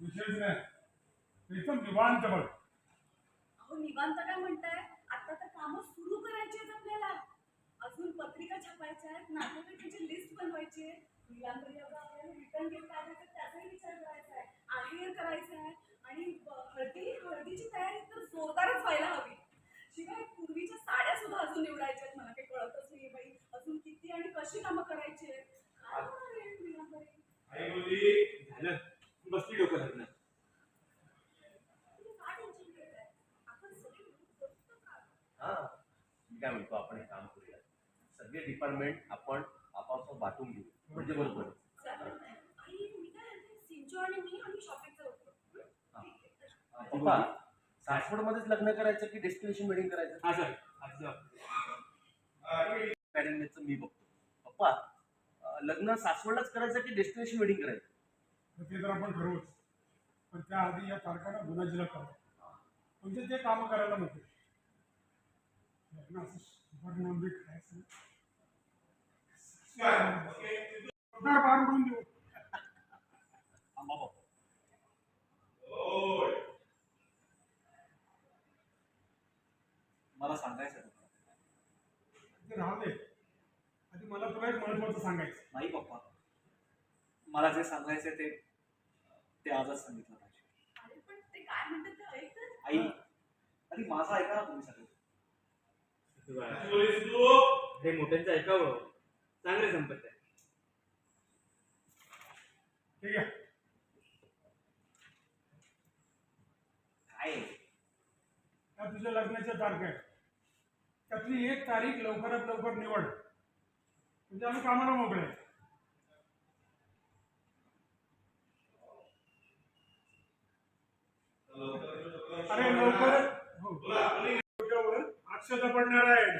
विशेष नाही. एकदम निवांत बघ. अहो निवांत काय म्हणताय? आता तर कामं सुरू करायची आहेत आपल्याला. अजून पत्रिका छापायच्या आहेत नातेवाईकांची लिस्ट बनवायची आहे मुलांपर्यंत आपल्याला रिटर्न गिफ्ट हा. मी काय म्हणतो आपण एक काम करूया सगळे डिपार्टमेंट आपण आपापसात वाटून घेऊ. म्हणजे बरोबर. आहे. चालेल. आई, मी काय म्हणते, सिंचू आणि मी आम्ही शॉपिंगचं होतो. हा. अं, पप्पा सासवड मध्येच लग्न करायचं की डेस्टिनेशन वेडिंग करायचं? हा सर. अच्छा पॅरेंटचं मी बघतो. पप्पा लग्न सासवडलाच करायचं की डेस्टिनेशन वेडिंग करायचं? ते तर आपण ठरवूच. पण त्याआधी या तारखांना गुन्हाजीला करा. म्हणजे ते कामं करायला नको. उडून देऊ मला सांगायचं होतं. ते राहू दे. आधी मला तुला एक महत्वाचं सांगायचं. नाही पप्पा. मला जे सांगायचं ते ते आजच सांगितलं पाहिजे. अरे पण ते काय म्हणतात ते? ऐक तर. आई आधी माझं ऐका ना तुम्ही सगळे. हे मोठ्यांचं ऐकावं. चांगले संपत्ती आहे ठीक आहे. काय? त्या तुझ्या लग्नाच्या तारखा त्यातली एक तारीख लवकरात लवकर निवड. म्हणजे आम्ही कामाला मोकळे. आहे. अरे लवकर हो. अक्षता पडणार आहेत